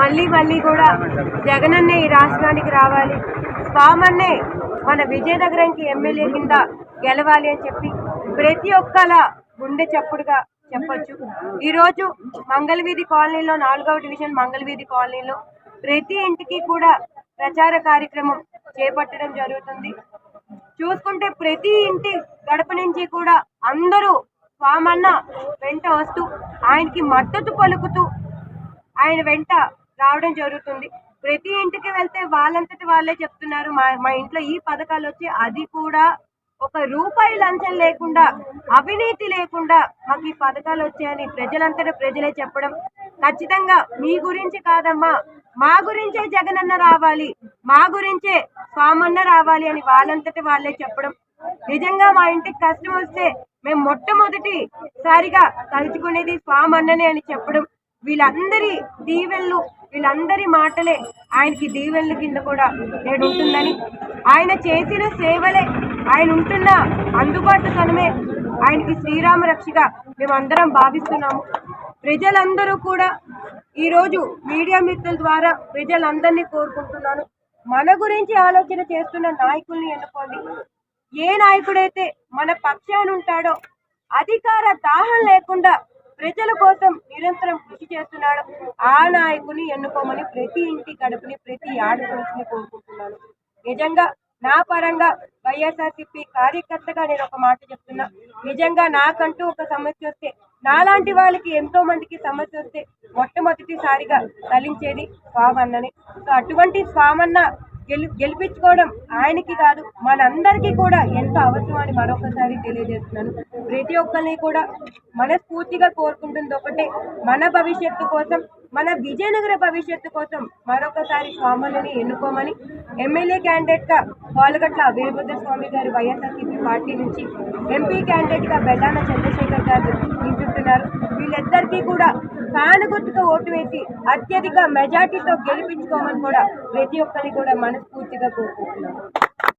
మళ్ళీ మళ్ళీ కూడా జగనన్నే ఈ రాష్ట్రానికి రావాలి. స్వామన్నే మన విజయనగరంకి ఎమ్మెల్యే కింద గెలవాలి అని చెప్పి ప్రతి ఒక్కల గుండె చప్పుడుగా చెప్పొచ్చు. ఈరోజు మంగళవీధి కాలనీలో నాలుగవ డివిజన్ మంగళవీధి కాలనీలో ప్రతి ఇంటికి కూడా ప్రచార కార్యక్రమం చేపట్టడం జరుగుతుంది. చూసుకుంటే ప్రతి ఇంటి గడప నుంచి కూడా అందరూ స్వామన్న వెంట వస్తూ ఆయనకి మద్దతు పలుకుతూ ఆయన వెంట రావడం జరుగుతుంది. ప్రతి ఇంటికి వెళ్తే వాళ్ళంతటి వాళ్ళే చెప్తున్నారు. మా మా ఇంట్లో ఈ పథకాలు వచ్చి అది కూడా ఒక రూపాయి లంచం లేకుండా అవినీతి లేకుండా మాకు ఈ పథకాలు వచ్చాయని ప్రజలంతటా ప్రజలే చెప్పడం. ఖచ్చితంగా మీ గురించి కాదమ్మా మా గురించే జగనన్న రావాలి మా గురించే స్వామన్న రావాలి అని వాళ్ళంతటి వాళ్ళే చెప్పడం. నిజంగా మా ఇంటికి కష్టం వస్తే మేము మొట్టమొదటి సారిగా తలుచుకునేది స్వామన్ననే అని చెప్పడం. వీళ్ళందరి దీవెళ్ళు వీళ్ళందరి మాటలే ఆయనకి దీవెళ్ళ కింద కూడా నేడు ఉంటుందని ఆయన చేసిన సేవలే ఆయన ఉంటున్న అందుబాటు తనమే ఆయనకి శ్రీరామ రక్షగా మేమందరం భావిస్తున్నాము. ప్రజలందరూ కూడా ఈరోజు మీడియా మిత్రుల ద్వారా ప్రజలందరినీ కోరుకుంటున్నాను. మన గురించి ఆలోచన చేస్తున్న నాయకుల్ని ఎన్నుకోండి. ఏ నాయకుడైతే మన పక్షాన ఉంటాడో అధికార దాహం లేకుండా ప్రజల కోసం నిరంతరం కృషి చేస్తున్నాడు. ఆ నాయకుని ఎన్నుకోమని ప్రతి ఇంటి గడపని ప్రతి ఆడపడుచుని కోరుకుంటున్నాను. నిజంగా నా పరంగా వైఎస్ఆర్సిపి కార్యకర్తగా నేను ఒక మాట చెప్తున్నా. నిజంగా నాకంటూ ఒక సమస్య వస్తే నాలాంటి వాళ్ళకి ఎంతో మందికి సమస్య వస్తే మొట్టమొదటిసారిగా తలించేది స్వామన్నని. సో అటువంటి స్వామన్న గెలి గెలిపించుకోవడం ఆయనకి కాదు మనందరికీ కూడా ఎంతో అవసరం అని మరొకసారి తెలియజేస్తున్నాను. ప్రతి ఒక్కరిని కూడా మనస్ఫూర్తిగా కోరుకుంటుంది ఒకటే మన భవిష్యత్తు కోసం మన విజయనగర భవిష్యత్తు కోసం మరొకసారి స్వాములని ఎన్నుకోమని ఎమ్మెల్యే క్యాండిడేట్గా పాలగట్ల వీరభద్ర స్వామి గారు వైఎస్ఆర్సీపీ పార్టీ నుంచి ఎంపీ క్యాండిడేట్గా బెల్లాన చంద్రశేఖర్ గారు నిలుచుంటున్నారు వీళ్ళిద్దరికీ కూడా ఫ్యాన్ గుర్తుగా ఓటు వేసి అత్యధిక మెజార్టీతో గెలిపించుకోమని కూడా ప్రతి ఒక్కరిని కూడా మనస్ఫూర్తిగా కోరుకుంటున్నాను